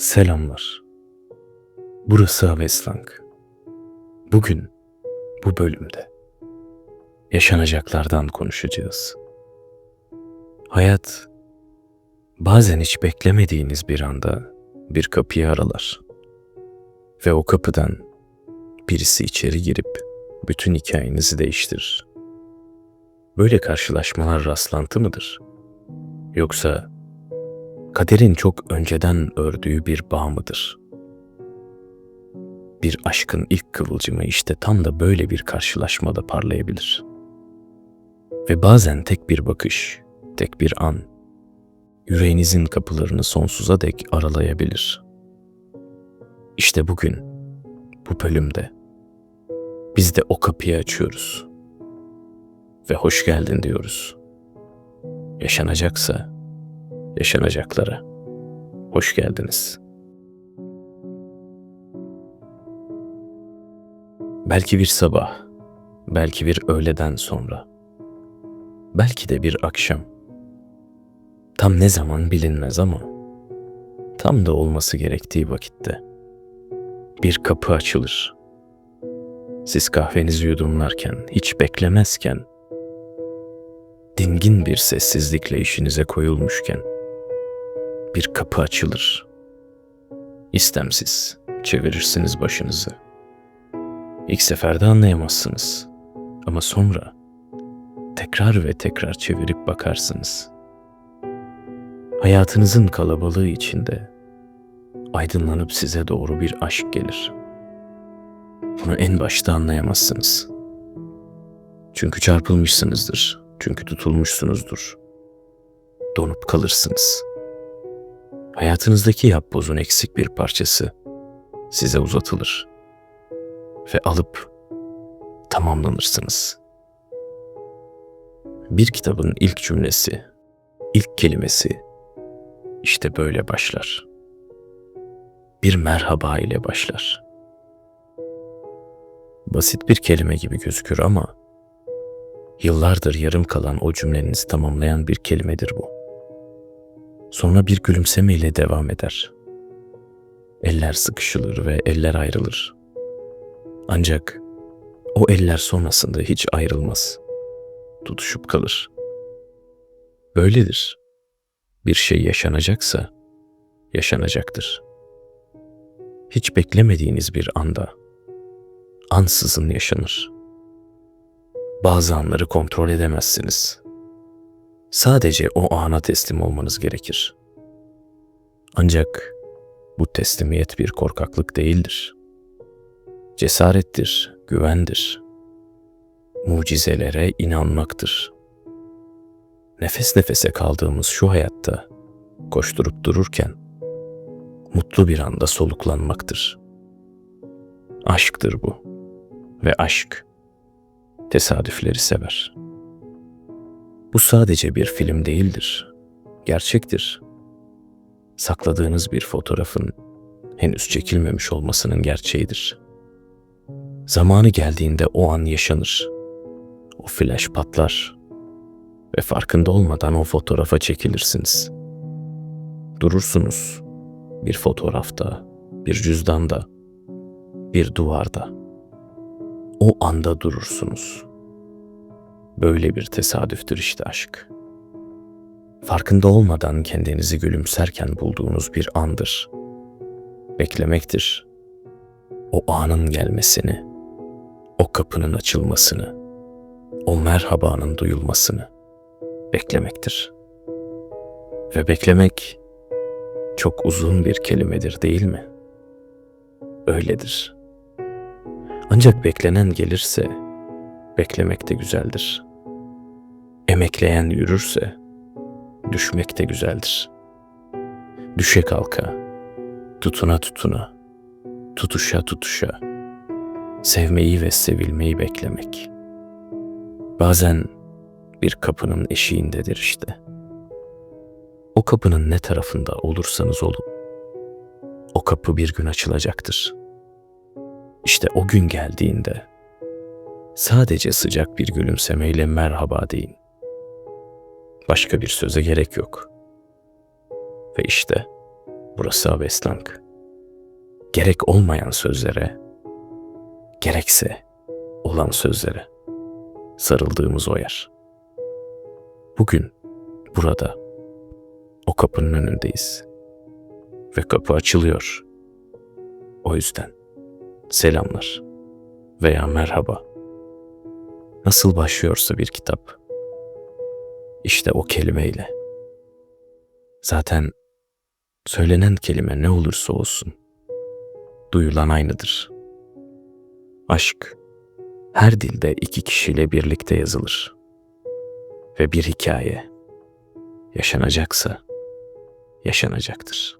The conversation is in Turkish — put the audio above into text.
Selamlar. Burası Aveslank. Bugün bu bölümde yaşanacaklardan konuşacağız. Hayat bazen hiç beklemediğiniz bir anda bir kapıyı aralar ve o kapıdan birisi içeri girip bütün hikayenizi değiştirir. Böyle karşılaşmalar rastlantı mıdır? Yoksa kaderin çok önceden ördüğü bir bağ mıdır? Bir aşkın ilk kıvılcımı işte tam da böyle bir karşılaşmada parlayabilir. Ve bazen tek bir bakış, tek bir an, yüreğinizin kapılarını sonsuza dek aralayabilir. İşte bugün, bu bölümde, biz de o kapıyı açıyoruz. Ve hoş geldin diyoruz. Yaşanacaksa, yaşanacaklara. Hoş geldiniz. Belki bir sabah, belki bir öğleden sonra, belki de bir akşam. Tam ne zaman bilinmez ama tam da olması gerektiği vakitte bir kapı açılır. Siz kahvenizi yudumlarken, hiç beklemezken, dingin bir sessizlikle işinize koyulmuşken bir kapı açılır. İstemsiz çevirirsiniz başınızı. İlk seferde anlayamazsınız ama sonra tekrar ve tekrar çevirip bakarsınız. Hayatınızın kalabalığı içinde aydınlanıp size doğru bir aşk gelir. Bunu en başta anlayamazsınız. Çünkü çarpılmışsınızdır, çünkü tutulmuşsunuzdur. Donup kalırsınız. Hayatınızdaki yapbozun eksik bir parçası size uzatılır ve alıp tamamlanırsınız. Bir kitabın ilk cümlesi, ilk kelimesi işte böyle başlar. Bir merhaba ile başlar. Basit bir kelime gibi gözükür ama yıllardır yarım kalan o cümlenizi tamamlayan bir kelimedir bu. Sonra bir gülümsemeyle devam eder. Eller sıkışılır ve eller ayrılır. Ancak o eller sonrasında hiç ayrılmaz. Tutuşup kalır. Böyledir. Bir şey yaşanacaksa yaşanacaktır. Hiç beklemediğiniz bir anda ansızın yaşanır. Bazı anları kontrol edemezsiniz. Sadece o ana teslim olmanız gerekir. Ancak bu teslimiyet bir korkaklık değildir. Cesarettir, güvendir. Mucizelere inanmaktır. Nefes nefese kaldığımız şu hayatta koşturup dururken mutlu bir anda soluklanmaktır. Aşktır bu ve aşk tesadüfleri sever.'' Bu sadece bir film değildir. Gerçektir. Sakladığınız bir fotoğrafın henüz çekilmemiş olmasının gerçeğidir. Zamanı geldiğinde o an yaşanır. O flash patlar ve farkında olmadan o fotoğrafa çekilirsiniz. Durursunuz bir fotoğrafta, bir cüzdanda, bir duvarda. O anda durursunuz.'' Böyle bir tesadüftür işte aşk. Farkında olmadan kendinizi gülümserken bulduğunuz bir andır. Beklemektir. O anın gelmesini, o kapının açılmasını, o merhabanın duyulmasını beklemektir. Ve beklemek çok uzun bir kelimedir değil mi? Öyledir. Ancak beklenen gelirse beklemek de güzeldir.'' Emekleyen yürürse düşmek de güzeldir. Düşe kalka, tutuna tutuna, tutuşa tutuşa, sevmeyi ve sevilmeyi beklemek. Bazen bir kapının eşiğindedir işte. O kapının ne tarafında olursanız olun, o kapı bir gün açılacaktır. İşte o gün geldiğinde sadece sıcak bir gülümsemeyle merhaba deyin. Başka bir söze gerek yok. Ve işte Burası Aveslank. Gerek olmayan sözlere, gerekse olan sözlere sarıldığımız o yer. Bugün burada o kapının önündeyiz. Ve kapı açılıyor. O yüzden selamlar veya merhaba. Nasıl başlıyorsa bir kitap. İşte o kelimeyle. Zaten söylenen kelime ne olursa olsun duyulan aynıdır. Aşk her dilde iki kişiyle birlikte yazılır. Ve bir hikaye yaşanacaksa yaşanacaktır.